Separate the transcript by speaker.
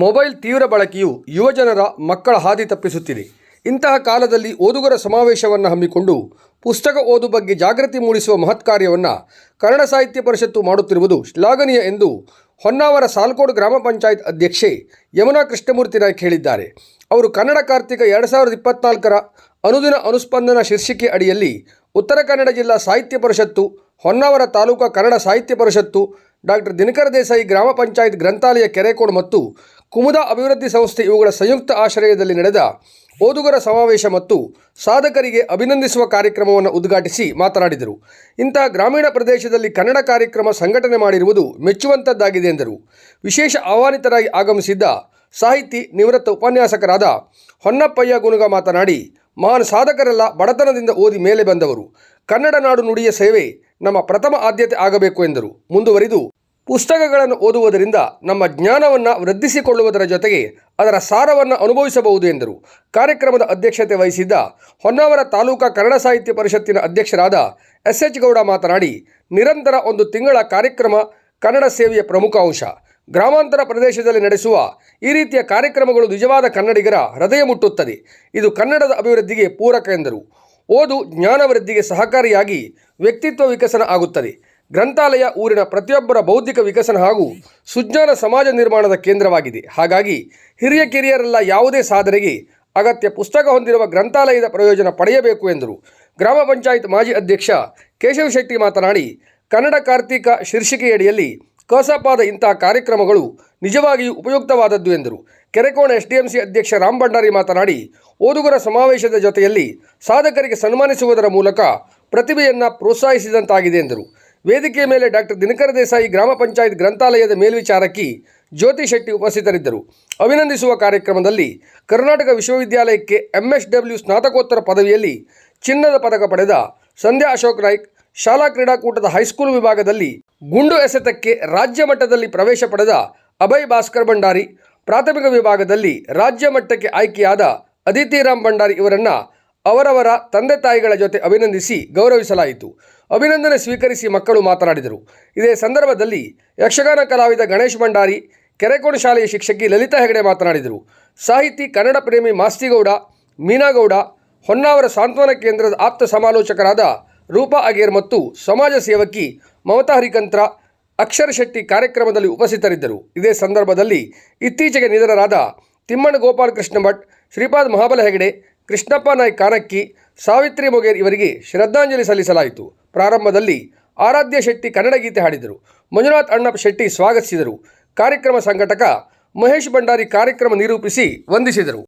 Speaker 1: Mobile ತೀವ್ರ ಬಳಕೆಯು ಯುವಜನರ ಮಕ್ಕಳ ಹಾದಿ ತಪ್ಪಿಸುತ್ತಿದೆ. ಇಂತಹ ಕಾಲದಲ್ಲಿ ಓದುಗರ ಸಮಾವೇಶವನ್ನು ಹಮ್ಮಿಕೊಂಡು ಪುಸ್ತಕ ಓದು ಬಗ್ಗೆ ಜಾಗೃತಿ ಮೂಡಿಸುವ ಮಹತ್ ಕಾರ್ಯವನ್ನು ಕನ್ನಡ ಸಾಹಿತ್ಯ ಪರಿಷತ್ತು ಮಾಡುತ್ತಿರುವುದು ಶ್ಲಾಘನೀಯ ಎಂದು ಹೊನ್ನಾವರ ಸಾಲ್ಕೋಡ್ ಗ್ರಾಮ ಪಂಚಾಯತ್ ಅಧ್ಯಕ್ಷೆ ಯಮುನಾ ಕೃಷ್ಣಮೂರ್ತಿ ನಾಯ್ಕ ಹೇಳಿದ್ದಾರೆ. ಅವರು ಕನ್ನಡ ಕಾರ್ತಿಕ ಎರಡು ಸಾವಿರದ ಇಪ್ಪತ್ನಾಲ್ಕರ ಅನುದಿನ ಅನುಸ್ಪಂದನ ಶೀರ್ಷಿಕೆ ಅಡಿಯಲ್ಲಿ ಉತ್ತರ ಕನ್ನಡ ಜಿಲ್ಲಾ ಸಾಹಿತ್ಯ ಪರಿಷತ್ತು, ಹೊನ್ನಾವರ ತಾಲೂಕಾ ಕನ್ನಡ ಸಾಹಿತ್ಯ ಪರಿಷತ್ತು, ಡಾಕ್ಟರ್ ದಿನಕರ ದೇಸಾಯಿ ಗ್ರಾಮ ಪಂಚಾಯತ್ ಗ್ರಂಥಾಲಯ ಕೆರೆಕೋಡ್ ಮತ್ತು ಕುಮುದ ಅಭಿವೃದ್ಧಿ ಸಂಸ್ಥೆ ಇವುಗಳ ಸಂಯುಕ್ತ ಆಶ್ರಯದಲ್ಲಿ ನಡೆದ ಓದುಗರ ಸಮಾವೇಶ ಮತ್ತು ಸಾಧಕರಿಗೆ ಅಭಿನಂದಿಸುವ ಕಾರ್ಯಕ್ರಮವನ್ನು ಉದ್ಘಾಟಿಸಿ ಮಾತನಾಡಿದರು. ಇಂತಹ ಗ್ರಾಮೀಣ ಪ್ರದೇಶದಲ್ಲಿ ಕನ್ನಡ ಕಾರ್ಯಕ್ರಮ ಸಂಘಟನೆ ಮಾಡಿರುವುದು ಮೆಚ್ಚುವಂಥದ್ದಾಗಿದೆ ಎಂದರು. ವಿಶೇಷ ಆಹ್ವಾನಿತರಾಗಿ ಆಗಮಿಸಿದ್ದ ಸಾಹಿತಿ ನಿವೃತ್ತ ಉಪನ್ಯಾಸಕರಾದ ಹೊನ್ನಪ್ಪಯ್ಯ ಗುನುಗ ಮಾತನಾಡಿ, ಮಹಾನ್ ಸಾಧಕರೆಲ್ಲ ಬಡತನದಿಂದ ಓದಿ ಮೇಲೆ ಬಂದವರು. ಕನ್ನಡ ನಾಡು ನುಡಿಯ ಸೇವೆ ನಮ್ಮ ಪ್ರಥಮ ಆದ್ಯತೆ ಆಗಬೇಕು ಎಂದರು. ಮುಂದುವರಿದು ಪುಸ್ತಕಗಳನ್ನು ಓದುವುದರಿಂದ ನಮ್ಮ ಜ್ಞಾನವನ್ನು ವೃದ್ಧಿಸಿಕೊಳ್ಳುವುದರ ಜೊತೆಗೆ ಅದರ ಸಾರವನ್ನು ಅನುಭವಿಸಬಹುದು ಎಂದರು. ಕಾರ್ಯಕ್ರಮದ ಅಧ್ಯಕ್ಷತೆ ವಹಿಸಿದ್ದ ಹೊನ್ನಾವರ ತಾಲೂಕಾ ಕನ್ನಡ ಸಾಹಿತ್ಯ ಪರಿಷತ್ತಿನ ಅಧ್ಯಕ್ಷರಾದ ಎಸ್ ಎಚ್ ಗೌಡ ಮಾತನಾಡಿ, ನಿರಂತರ ಒಂದು ತಿಂಗಳ ಕಾರ್ಯಕ್ರಮ ಕನ್ನಡ ಸೇವೆಯ ಪ್ರಮುಖ ಅಂಶ. ಗ್ರಾಮಾಂತರ ಪ್ರದೇಶದಲ್ಲಿ ನಡೆಸುವ ಈ ರೀತಿಯ ಕಾರ್ಯಕ್ರಮಗಳು ನಿಜವಾದ ಕನ್ನಡಿಗರ ಹೃದಯ ಮುಟ್ಟುತ್ತದೆ. ಇದು ಕನ್ನಡದ ಅಭಿವೃದ್ಧಿಗೆ ಪೂರಕ ಎಂದರು. ಓದು ಜ್ಞಾನ ವೃದ್ಧಿಗೆ ಸಹಕಾರಿಯಾಗಿ ವ್ಯಕ್ತಿತ್ವ ವಿಕಸನ ಆಗುತ್ತದೆ. ಗ್ರಂಥಾಲಯ ಊರಿನ ಪ್ರತಿಯೊಬ್ಬರ ಬೌದ್ಧಿಕ ವಿಕಸನ ಹಾಗೂ ಸುಜ್ಞಾನ ಸಮಾಜ ನಿರ್ಮಾಣದ ಕೇಂದ್ರವಾಗಿದೆ. ಹಾಗಾಗಿ ಹಿರಿಯ ಕಿರಿಯರೆಲ್ಲ ಯಾವುದೇ ಸಾಧನೆಗೆ ಅಗತ್ಯ ಪುಸ್ತಕ ಹೊಂದಿರುವ ಗ್ರಂಥಾಲಯದ ಪ್ರಯೋಜನ ಪಡೆಯಬೇಕು ಎಂದರು. ಗ್ರಾಮ ಪಂಚಾಯತ್ ಮಾಜಿ ಅಧ್ಯಕ್ಷ ಕೇಶವ ಶೆಟ್ಟಿ ಮಾತನಾಡಿ, ಕನ್ನಡ ಕಾರ್ತಿಕ ಶೀರ್ಷಿಕೆಯಡಿಯಲ್ಲಿ ಕಸಪಾದ ಇಂತಹ ಕಾರ್ಯಕ್ರಮಗಳು ನಿಜವಾಗಿಯೂ ಉಪಯುಕ್ತವಾದದ್ದು ಎಂದರು. ಕೆರೆಕೋಣ ಎಸ್ಡಿಎಂಸಿ ಅಧ್ಯಕ್ಷ ರಾಮ್ ಭಂಡಾರಿ ಮಾತನಾಡಿ, ಓದುಗರ ಸಮಾವೇಶದ ಜೊತೆಯಲ್ಲಿ ಸಾಧಕರಿಗೆ ಸನ್ಮಾನಿಸುವುದರ ಮೂಲಕ ಪ್ರತಿಭೆಯನ್ನು ಪ್ರೋತ್ಸಾಹಿಸಿದಂತಾಗಿದೆ ಎಂದರು. ವೇದಿಕೆಯ ಮೇಲೆ ಡಾಕ್ಟರ್ ದಿನಕರ ದೇಸಾಯಿ ಗ್ರಾಮ ಪಂಚಾಯತ್ ಗ್ರಂಥಾಲಯದ ಮೇಲ್ವಿಚಾರಕಿ ಜ್ಯೋತಿ ಶೆಟ್ಟಿ ಉಪಸ್ಥಿತರಿದ್ದರು. ಅಭಿನಂದಿಸುವ ಕಾರ್ಯಕ್ರಮದಲ್ಲಿ ಕರ್ನಾಟಕ ವಿಶ್ವವಿದ್ಯಾಲಯಕ್ಕೆ ಎಂಎಸ್ಡಬ್ಲ್ಯೂ ಸ್ನಾತಕೋತ್ತರ ಪದವಿಯಲ್ಲಿ ಚಿನ್ನದ ಪದಕ ಪಡೆದ ಸಂಧ್ಯಾ ಅಶೋಕ್ ನಾಯ್ಕ್ ಶಾಲಾ ಕ್ರೀಡಾಕೂಟದ ಹೈಸ್ಕೂಲ್ ವಿಭಾಗದಲ್ಲಿ ಗುಂಡು ಎಸೆತಕ್ಕೆ ರಾಜ್ಯ ಮಟ್ಟದಲ್ಲಿ ಪ್ರವೇಶ ಪಡೆದ ಅಭಯ್ ಭಾಸ್ಕರ್ ಭಂಡಾರಿ, ಪ್ರಾಥಮಿಕ ವಿಭಾಗದಲ್ಲಿ ರಾಜ್ಯ ಮಟ್ಟಕ್ಕೆ ಆಯ್ಕೆಯಾದ ಅದಿತಿ ರಾಮ್ ಭಂಡಾರಿ ಇವರನ್ನು ಅವರವರ ತಂದೆ ತಾಯಿಗಳ ಜೊತೆ ಅಭಿನಂದಿಸಿ ಗೌರವಿಸಲಾಯಿತು. ಅಭಿನಂದನೆ ಸ್ವೀಕರಿಸಿ ಮಕ್ಕಳು ಮಾತನಾಡಿದರು. ಇದೇ ಸಂದರ್ಭದಲ್ಲಿ ಯಕ್ಷಗಾನ ಕಲಾವಿದ ಗಣೇಶ್ ಭಂಡಾರಿ ಕೆರೆಕೋಡು ಶಾಲೆಯ ಶಿಕ್ಷಕಿ ಲಲಿತಾ ಹೆಗಡೆ ಮಾತನಾಡಿದರು. ಸಾಹಿತಿ, ಕನ್ನಡ ಪ್ರೇಮಿ ಮಾಸ್ತಿಗೌಡ, ಮೀನಾಗೌಡ, ಹೊನ್ನಾವರ ಸಾಂತ್ವನ ಕೇಂದ್ರದ ಆಪ್ತ ಸಮಾಲೋಚಕರಾದ ರೂಪಾ ಅಗೇರ್ ಮತ್ತು ಸಮಾಜ ಸೇವಕಿ ಮಮತಾ ಹರಿಕಂತ್ರ ಅಕ್ಷರ ಶೆಟ್ಟಿ ಕಾರ್ಯಕ್ರಮದಲ್ಲಿ ಉಪಸ್ಥಿತರಿದ್ದರು. ಇದೇ ಸಂದರ್ಭದಲ್ಲಿ ಇತ್ತೀಚೆಗೆ ನಿಧನರಾದ ತಿಮ್ಮಣ್ಣ ಗೋಪಾಲಕೃಷ್ಣ ಭಟ್, ಶ್ರೀಪಾದ್ ಮಹಾಬಲ ಹೆಗಡೆ, ಕೃಷ್ಣಪ್ಪ ನಾಯ್ಕ ಕಾನಕ್ಕಿ, ಸಾವಿತ್ರಿ ಮೊಗೇರ್ ಇವರಿಗೆ ಶ್ರದ್ಧಾಂಜಲಿ ಸಲ್ಲಿಸಲಾಯಿತು. ಪ್ರಾರಂಭದಲ್ಲಿ ಆರಾಧ್ಯ ಶೆಟ್ಟಿ ಕನ್ನಡ ಗೀತೆ ಹಾಡಿದರು. ಮಂಜುನಾಥ್ ಅಣ್ಣಪ್ಪ ಶೆಟ್ಟಿ ಸ್ವಾಗತಿಸಿದರು. ಕಾರ್ಯಕ್ರಮ ಸಂಘಟಕ ಮಹೇಶ್ ಭಂಡಾರಿ ಕಾರ್ಯಕ್ರಮ ನಿರೂಪಿಸಿ ವಂದಿಸಿದರು.